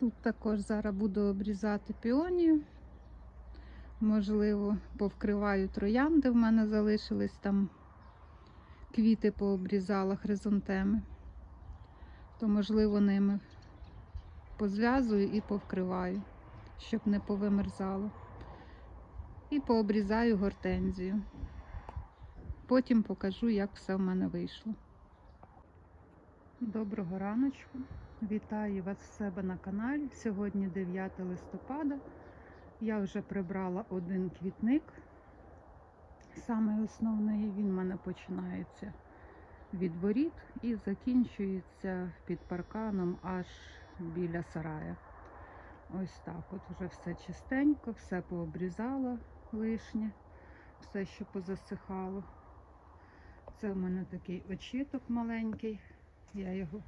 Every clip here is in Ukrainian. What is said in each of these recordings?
Тут також зараз буду обрізати піонію. Можливо, повкриваю троянди. В мене залишились там квіти пообрізала хризантеми. То, можливо, ними позв'язую і повкриваю, щоб не повимерзало. І пообрізаю гортензію. Потім покажу, як все в мене вийшло. Доброго раночку. Вітаю вас в себе на каналі. Сьогодні 9 листопада. Я вже прибрала один квітник. Саме основний він в мене починається від воріт і закінчується під парканом аж біля сарая. Ось так от вже все чистенько, все пообрізала лишнє, все, що позасихало. Це в мене такий очіток маленький. Я його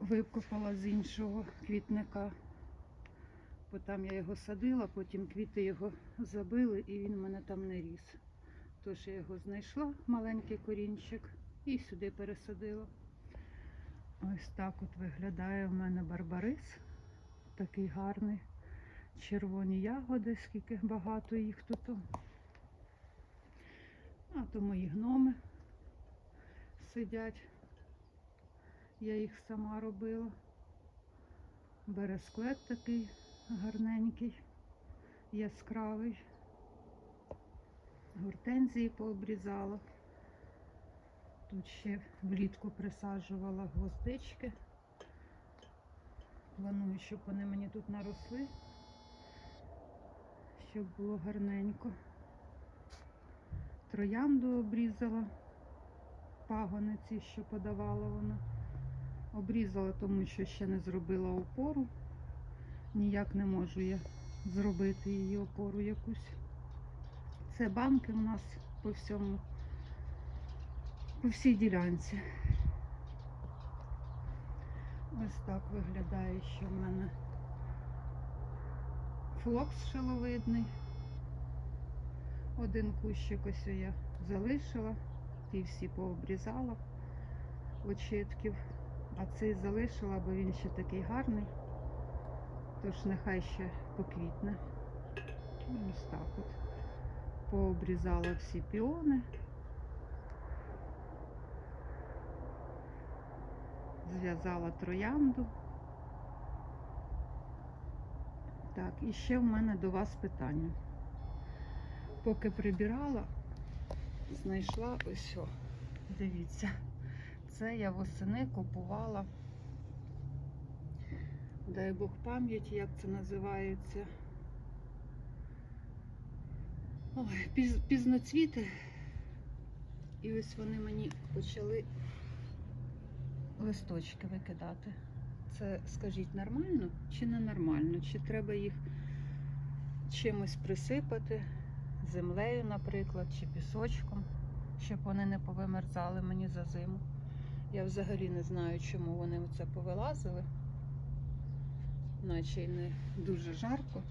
викопала з іншого квітника. Бо там я його садила, потім квіти його забили і він в мене там не ріс. Тож я його знайшла, маленький корінчик, і сюди пересадила. Ось так от виглядає в мене барбарис. Такий гарний. Червоні ягоди, скільки багато їх тут. А то мої гноми сидять. Я їх сама робила. Бересклет такий гарненький, яскравий. Гортензії пообрізала. Тут ще влітку присаджувала гвоздички. Планую, щоб вони мені тут наросли, щоб було гарненько. Троянду обрізала, пагони ці, що подавала вона. Обрізала, тому що ще не зробила опору. Ніяк не можу я зробити її опору якусь. Це банки у нас по всьому, по всій ділянці. Ось так виглядає, що в мене флокс шиловидний. Один кущик ось я залишила, ті всі пообрізала очитків. А цей залишила, бо він ще такий гарний. Тож нехай ще поквітне. Ось так от. Пообрізала всі піони. Зв'язала троянду. Так, і ще в мене до вас питання. Поки прибирала, знайшла ось, дивіться. Це я восени купувала. Дай Бог пам'яті, як це називається. Ой, піз, пізноцвіти. І ось вони мені почали листочки викидати. Це, скажіть, нормально чи не нормально? Чи треба їх чимось присипати, землею, наприклад, чи пісочком, щоб вони не повимерзали мені за зиму. Я взагалі не знаю, чому вони оце повилазили. Наче й не дуже жарко,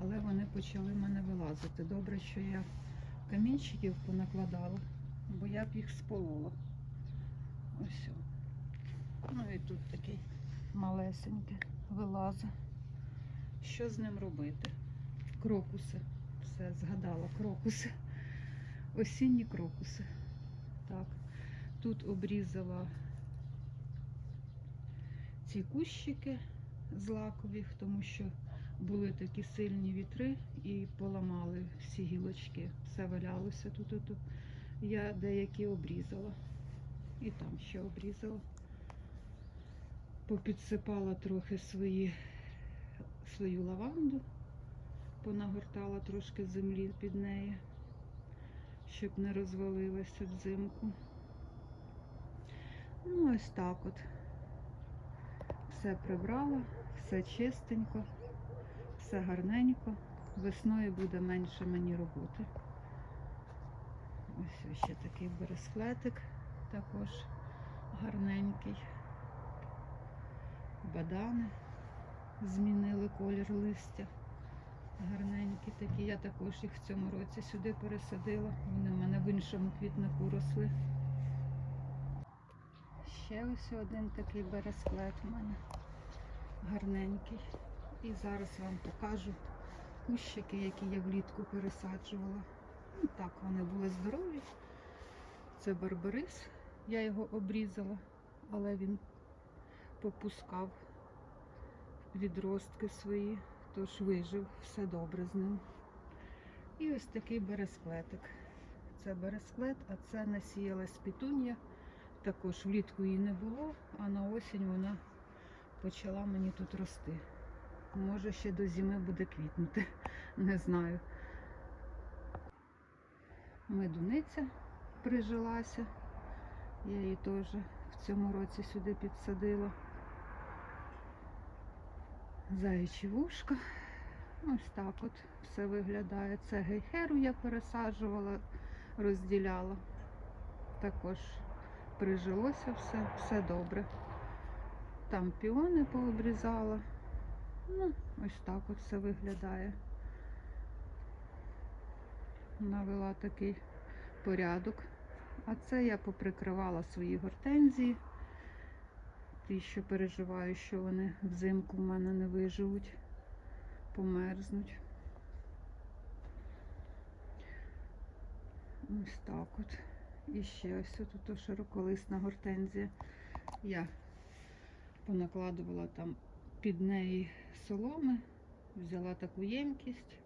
але вони почали мене вилазити. Добре, що я камінчиків понакладала, бо я б їх сполола. Ось. Ну і тут такий малесенький вилазить. Що з ним робити? Крокуси. Все, згадала, крокуси. Осінні крокуси. Так. Тут обрізала ці кущики злакових, тому що були такі сильні вітри і поламали всі гілочки. Все валялося тут. тут. Я деякі обрізала. І там ще обрізала. Попідсипала трохи свої, свою лаванду, понагортала трошки землі під неї, щоб не розвалилася взимку. Ну, ось так от. Все прибрала, все чистенько, все гарненько. Весною буде менше мені роботи. Ось ще такий бересклетик також гарненький. Бадани змінили колір листя. Гарненькі такі. Я також їх в цьому році сюди пересадила. Вони в мене в іншому квітнику росли. Ще ось один такий бересклет у мене. гарненький. І зараз вам покажу кущики, які я влітку пересаджувала. Ну, так, вони були здорові. Це барбарис. Я його обрізала, але він попускав відростки свої, тож вижив, все добре з ним. І ось такий бересклетик. Це бересклет, а це насіялась пітунія. Також влітку її не було, а на осінь вона почала мені тут рости. Може ще до зими буде квітнути, не знаю. Медуниця прижилася. Я її теж в цьому році сюди підсадила. Заячі вушка. Ось так от все виглядає. Це гейхеру я пересаджувала, розділяла. Також прижилося все, все добре. Там піони пообрізала. Ну, ось так от все виглядає. Навела такий порядок. А це я поприкривала свої гортензії. Ті, що переживаю, що вони взимку в мене не виживуть, померзнуть. Ось так от. І ще ось тут широколисна гортензія. Я понакладувала там під неї соломи, взяла таку ємкість.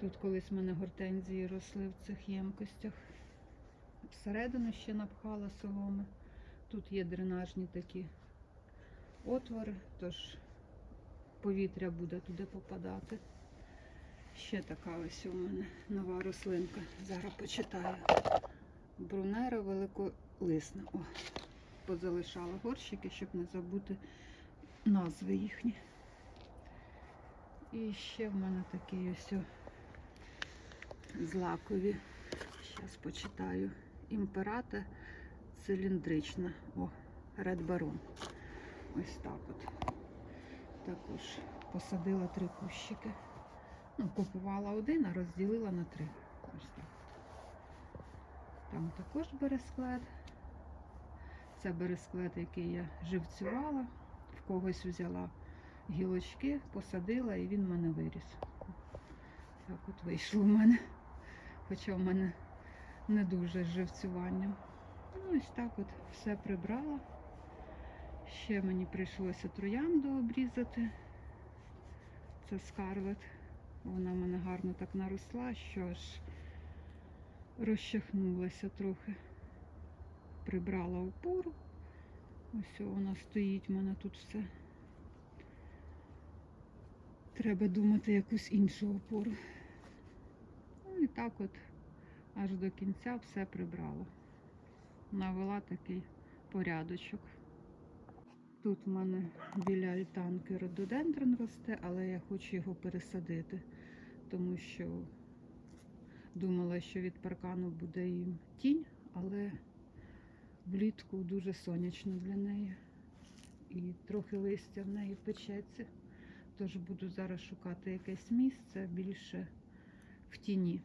Тут колись в мене гортензії росли в цих ємкостях. Всередину ще напхала соломи. Тут є дренажні такі отвори, тож повітря буде туди попадати. Ще така ось у мене нова рослинка. Зараз почитаю. Брунера великолисна. О, позалишала горщики, щоб не забути назви їхні. І ще в мене такі ось злакові. Зараз почитаю. Імперата циліндрична. О, Red Baron. Ось так от. Також посадила три кущики. Ну, купувала один, а розділила на три. Там також бересклет. Це бересклет, який я живцювала, в когось взяла гілочки, посадила і він в мене виріс. Так от вийшло в мене. Хоча в мене не дуже з живцюванням. Ну, ось так от все прибрала. Ще мені прийшлося троянду обрізати. Це скарлет. Вона в мене гарно так наросла, що аж розчахнулася трохи. Прибрала опору. Ось вона стоїть, в мене тут все. Треба думати якусь іншу опору. Ну і так от аж до кінця все прибрала. Навела такий порядочок. Тут в мене біля альтанки рододендрон росте, але я хочу його пересадити, тому що думала, що від паркану буде їм тінь, але влітку дуже сонячно для неї. І трохи листя в неї печеться. Тож буду зараз шукати якесь місце більше в тіні.